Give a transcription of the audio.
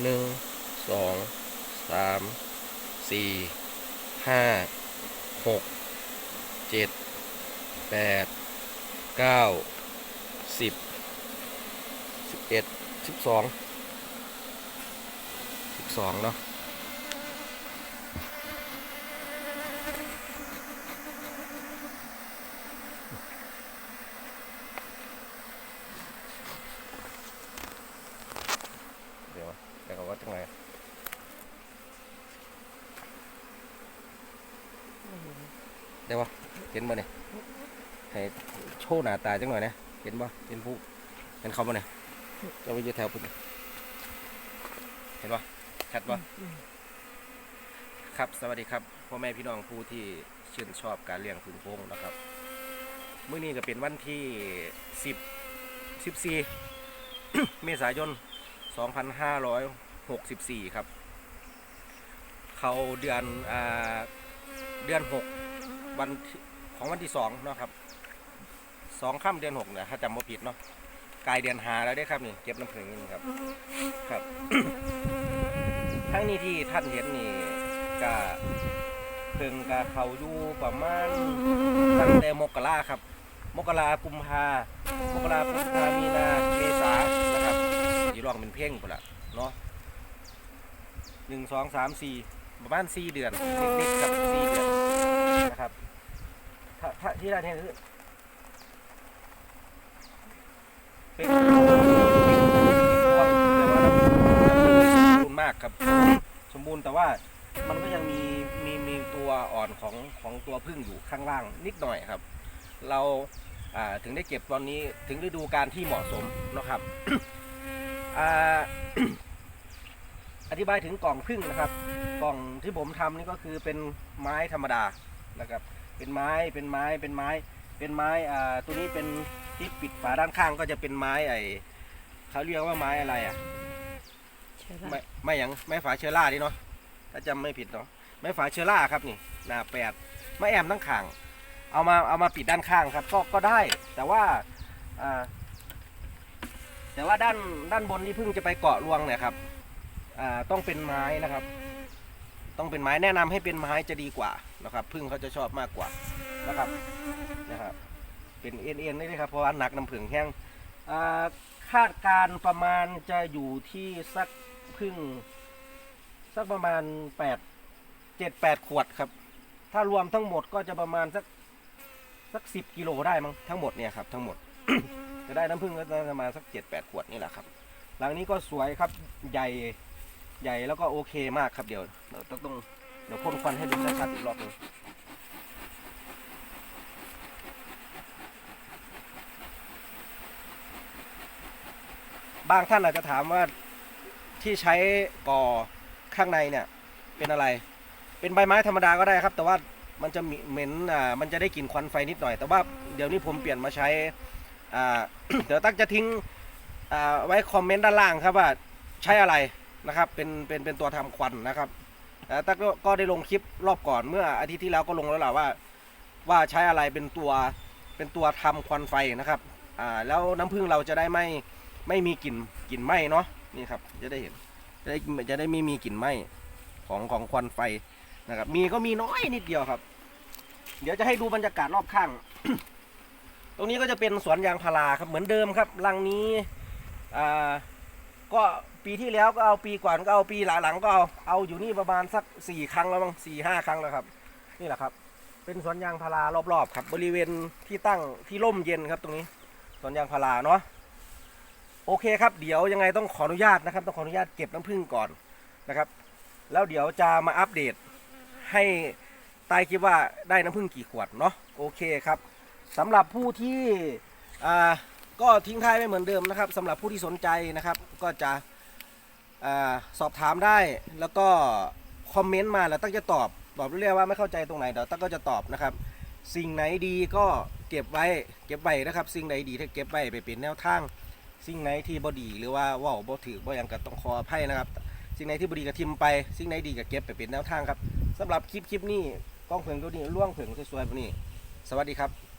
หนึ่งสองสามสี่ห้าหกเจ็ดแปดเก้าสิบสิบเอ็ดสิบสองสิบสองเนาะเดี๋ยวเดี๋ยวเขาว่าจังไง เดี๋ยวะเห็นบ่เนี่ยให้โชว์หน้าตาจังหน่อยนะเห็นบ่เห็นผู้เห็นเขาบ่เนี่ยจะไปยืดแถวพุ่นเห็นบ่ชัดบ่ครับสวัสดีครับพ่อแม่พี่น้องผู้ที่ชื่นชอบการเลี้ยงพึ่งโพงนะครับเมื้อนี้ก็เป็นวันที่10 14เมษายน2564ครับ เขาเดือนอเดือน6 วันของวันที่2เนาะครับสองค่ำเดือน6เนี่ยถ้าจำไม่ผิดเนาะกลายเดือนหาแล้วได้ครับนี่เก็บน้ำผึ้งนี่ครับครับ ทั้งนี้ที่ท่านเห็นนี่ก็เพิ่งกะเขาอยู่ประมาณตั้งแต่มกราครับ มกรากุมภามกราพฤษภามีนาเมษานะครับยีรองเป็นเพ่งพุ่นละเนาะหนึ่งสองสามสี่ประมาณสี่เดือนนิดๆครับสี่เดือนนะครับ ถ้าถ้าที่ได้เนี่ยคือเป็นตัวแต่ว่าน้ำน้ำสมบูรณ์มากครับสมบูรณ์แต่ว่ามันก็ยังมีมีมีตัวอ่อนของของตัวพึ่งอยู่ข้างล่างนิดหน่อยครับ เราถึงได้เก็บตอนนี้ถึงฤดูการที่เหมาะสมนะครับอธิบายถึงกล่องพึ่งนะครับ กล่องที่ผมทำนี่ก็คือเป็นไม้ธรรมดานะครับ เป็นไม้เป็นไม้เป็นไม้ เป็นไม้อ่าตัวนี้เป็นที่ปิดฝาด้านข้างก็จะเป็นไม้ไอเขาเรียกว่าไม้อะไรอะใช่ปะไม่ไม่หยังไม่ฝาเชื้อราดิเนาะถ้าจำไม่ผิดเนาะไม่ฝาเชื้อราครับนี่หนาแปดไม่แอมทั้งข้างเอามาเอามาปิดด้านข้างครับก็ก็ได้ แต่ว่าอ่าแต่ว่าด้านด้านบนที่เพิ่งจะไปเกาะรวงเนี่ยครับอ่าต้องเป็นไม้นะครับ ต้องเป็นไม้แนะนำให้เป็นไม้จะดีกว่านะครับพึ่งเขาจะชอบมากกว่านะครับนะครับเป็นเอ็นเอ็นนี่เลยครับเพราะว่าหนักน้ำผึ้งแห้งคาดการประมาณจะอยู่ที่สักพึ่งสักประมาณแปดเจ็ดแปดขวดครับ ถ้ารวมทั้งหมดก็จะประมาณสักสักสิบกิโลได้มั้งทั้งหมดเนี่ยครับทั้งหมดจะได้น้ำผึ้งก็ประมาณสักเจ็ดแปดขวดนี่แหละครับ หลังนี้ก็สวยครับใหญ่ ใหญ่แล้วก็โอเคมากครับเดี๋ยวเดี๋ยวต้องต้องเดี๋ยวพ่นควันให้ดูชัดๆอีกรอบนึงบางท่านอาจจะถามว่าที่ใช้ก่อข้างในเนี่ยเป็นอะไร เป็นใบไม้ธรรมดาก็ได้ครับ แต่ว่ามันจะเหม็นอ่ามันจะได้กลิ่นควันไฟนิดหน่อย แต่ว่าเดี๋ยวนี้ผมเปลี่ยนมาใช้อ่าเดี๋ยวตั้งจะทิ้งอ่าไว้คอมเมนต์ด้านล่างครับว่าใช้อะไร นะครับเป็นเป็นเป็นตัวทำควันนะครับแต่ตั้งก็ก็ได้ลงคลิปรอบก่อนเมื่ออาทิตย์ที่แล้วก็ลงแล้วแหละว่า ว่าใช้อะไรเป็นตัวเป็นตัวทำควันไฟนะครับอ่าแล้วน้ำผึ้งเราจะได้ไม่ไม่มีกลิ่นกลิ่นไหม้เนาะนี่ครับจะได้เห็นจะได้จะได้ไม่มีกลิ่นไหม้ของของควันไฟนะครับ มีก็มีน้อยนิดเดียวครับ เดี๋ยวจะให้ดูบรรยากาศรอบข้าง ตรงนี้ก็จะเป็นสวนยางพาราครับเหมือนเดิมครับ รังนี้อ่า ก็ปีที่แล้วก็เอาปีก่อนก็เอาปีหลังๆก็เอาเอาอยู่นี่ประมาณสักสี่ครั้งแล้วมั้งสี่ห้าครั้งแล้วครับ นี่แหละครับ เป็นสวนยางพารารอบๆ ครับ บริเวณที่ตั้งที่ร่มเย็นครับตรงนี้สวนยางพาราเนาะโอเคครับเดี๋ยวยังไงต้องขออนุญาตนะครับ ต้องขออนุญาตเก็บน้ำผึ้งก่อนนะครับ แล้วเดี๋ยวจะมาอัปเดตให้ใต้คลิปว่าได้น้ำผึ้งกี่ขวดเนาะโอเคครับสำหรับผู้ที่อ่า ก็ทิ้งท้ายไว้เหมือนเดิมนะครับสำหรับผู้ที่สนใจนะครับ ก็จะอสอบถามได้แล้วก็คอมเมนต์มาแล้วตั้งจะตอบตอบเรื่อยๆว่าไม่เข้าใจตรงไหนเดี๋ยวตั้งก็จะตอบนะครับ สิ่งไหนดีก็เก็บไว้เก็บไว้นะครับ สิ่งไหนดีถ้าเก็บไว้ไปเป็นแนวทาง สิ่งไหนที่บอดีหรือว่าว่าบ่ถือบ่ยังก็ต้องขออภัยนะครับ สิ่งไหนที่บอดีก็ทิมไป สิ่งไหนดีก็เก็บไปเป็นแนวทางครับสำหรับคลิปคลิปนี้กล้องเผิงตัวนี้ล่วงเผิงสวยๆแบบนี้ สวัสดีครับ